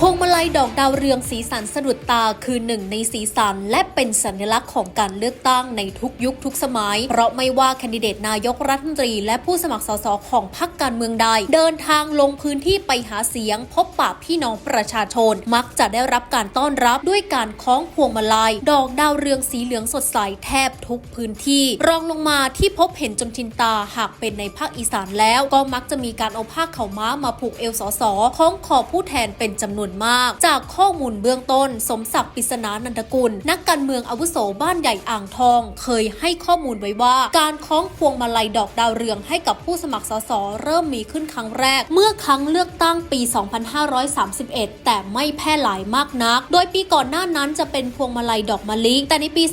พวงมาลัยดอกดาวเรืองสีสันสะดุดตาคือหนึ่งในสีสัน และเป็นสัญลักษณ์ของการเลือกตั้งในทุกยุคทุกสมัย เพราะไม่ว่าแคนดิเดตนายกรัฐมนตรี และผู้สมัครสสของพรรคการเมืองใด เดินทางลงพื้นที่ไปหาเสียง พบปะพี่น้องประชาชน มักจะได้รับการต้อนรับด้วยการคล้องพวงมาลัย ดอกดาวเรืองสีเหลืองสดใสแทบทุกพื้นที่ รองลงมาที่พบเห็นจนชินตาหากเป็นในภาคอีสานแล้ว ก็มักจะมีการเอาผ้าเข่าม้ามาผูกเอวสสคล้องคอผู้แทนเป็นจำนวนมาก จากข้อมูลเบื้องต้น สมศักดิ์ปริศนานันทกุล นักการเมืองอาวุโสบ้านใหญ่อ่างทอง เคยให้ข้อมูลไว้ว่าการคล้องพวงมาลัยดอกดาวเรืองให้กับผู้สมัครสสเริ่มมีขึ้นครั้งแรก เมื่อครั้งเลือกตั้งปี 2531 แต่ไม่แพร่หลายมากนัก โดยปีก่อนหน้านั้นจะเป็นพวงมาลัยดอกมะลิแต่ในปี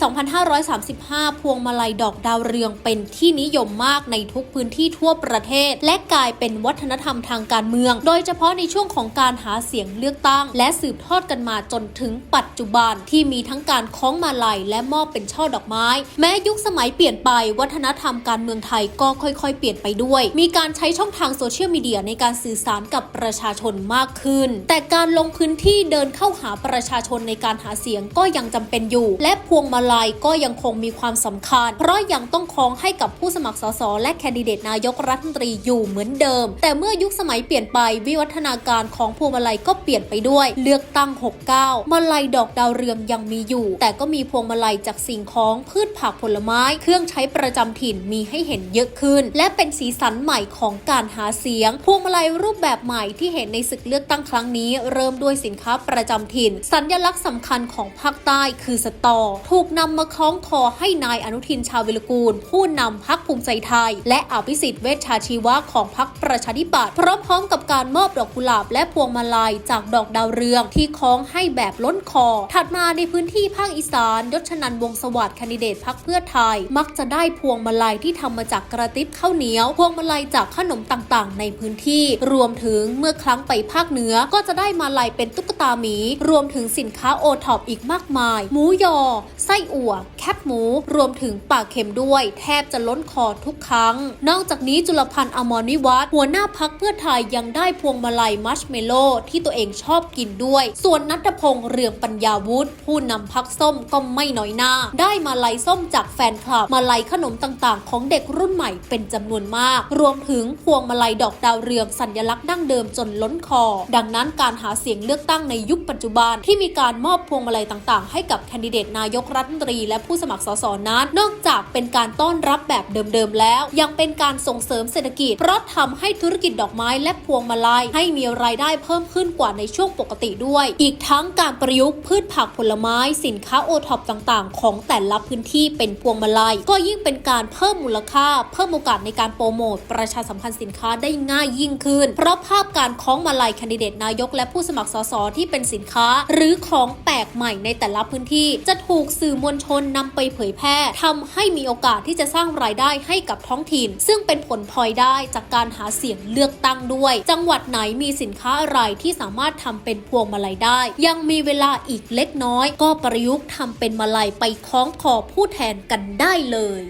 2535 พวงมาลัยดอกดาวเรืองเป็นที่นิยมมากในทุกพื้นที่ทั่วประเทศ และกลายเป็นวัฒนธรรมทางการเมือง โดยเฉพาะในช่วงของการหาเสียงเลือกตั้ง และสืบทอดกันมาจนถึงปัจจุบันที่มีทั้งการคล้องมาลัยและมอบเป็นช่อดอกไม้ แม้ยุคสมัยเปลี่ยนไปวัฒนธรรมการเมืองไทยก็ค่อยๆ เปลี่ยนไปด้วย มีการใช้ช่องทางโซเชียลมีเดียในการสื่อสารกับประชาชนมากขึ้น แต่การลงพื้นที่เดินเข้าหาประชาชนในการหาเสียงก็ยังจำเป็นอยู่ และพวงมาลัยก็ยังคงมีความสำคัญ เพราะยังต้องคล้องให้กับผู้สมัครสสและแคนดิเดตนายกรัฐมนตรีอยู่เหมือนเดิม แต่เมื่อยุคสมัยเปลี่ยนไปวิวัฒนาการของพวงมาลัยก็เปลี่ยนไปด้วย เลือกตั้ง 69 มาลัยดอกดาวเรืองยังมีอยู่ แต่ก็มีพวงมาลัยจากสิ่งของพืชผักผลไม้ เครื่องใช้ประจำถิ่นมีให้เห็นเยอะขึ้น และเป็นสีสันใหม่ของการหาเสียง พวงมาลัยรูปแบบใหม่ที่เห็นในศึกเลือกตั้งครั้งนี้ เริ่มด้วยสินค้าประจำถิ่น สัญลักษณ์สำคัญของภาคใต้คือสตอ ถูกนำมาคล้องคอให้นายอนุทินชาญวิรกูล ผู้นำพักภูมิใจไทย และอภิสิทธิ์เวชชาชีวะของพักประชาธิปัตย์พร้อมๆกับการมอบดอกกุหลาบและพวงมาลัยจากดอกดาวเรืองที่คล้องให้แบบล้นคอ ถัดมาในพื้นที่ภาคอีสานยศชนันวงสวัสดิ์คนดิเดตพักเพื่อไทย มักจะได้พวงมาลัยที่ทำมาจากกระติบข้าวเหนียว พวงมาลัยจากขนมต่างๆ ในพื้นที่ รวมถึงเมื่อครั้งไปภาคเหนือก็จะได้มาลัยเป็นตุ๊กตาหมี รวมถึงสินค้าโอท็อปอีกมากมาย หมูยอ ไส้อั่ว แคบหมู รวมถึงปลาเค็มด้วย แทบจะล้นคอทุกครั้ง นอกจากนี้จุลพันธ์อมรวิวัฒน์หัวหน้าพักเพื่อไทยยังได้พวงมาลัยมัชเมโลที่ตัวเองชอบกินด้วย ส่วนนัทพงษ์เรืองปัญญาวุฒิผู้นำพักส้มก็ไม่น้อยหน้า ได้มาลัยส้มจากแฟนคลับ มาลัยขนมต่างๆ ของเด็กรุ่นใหม่เป็นจำนวนมาก รวมถึงพวงมาลัยดอกดาวเรืองสัญลักษณ์ดั้งเดิมจนล้นคอ ดังนั้นการหาเสียงเลือกตั้งในยุคปัจจุบัน ที่มีการมอบพวงมาลัยต่างๆ ให้กับแคนดิเดตนายกรัฐมนตรี และผู้สมัครสสนั้น นอกจากเป็นการต้อนรับแบบเดิมๆแล้ว ยังเป็นการส่งเสริมเศรษฐกิจเพราะทำให้ธุรกิจดอกไม้และพวงมาลัยให้มีรายได้เพิ่มขึ้นกว่าในช่วงปกติด้วย อีกทั้งการประยุกต์พืชผักผลไม้ สินค้าโอท็อปต่างๆ ของแต่ละพื้นที่เป็นพวงมาลัย ก็ยิ่งเป็นการเพิ่มมูลค่า เพิ่มโอกาสในการโปรโมทประชาสัมพันธ์สินค้าได้ง่ายยิ่งขึ้น เพราะภาพการคล้องมาลัยคนดิเดตนายก และผู้สมัครสสที่เป็นสินค้า หรือของแปลกใหม่ในแต่ละพื้นที่ จะถูกสื่อมวลชนนำไปเผยแพร่ทำให้มีโอกาสที่จะสร้างรายได้ให้กับท้องถิ่น ซึ่งเป็นผลพลอยได้จากการหาเสียงเลือกตั้งด้วย จังหวัดไหนมีสินค้าอะไรที่สามารถททำเป็นพวงมาลัยได้ ยังมีเวลาอีกเล็กน้อย ก็ประยุกต์ทำเป็นมาลัยไปคล้องคอผู้แทนกันได้เลย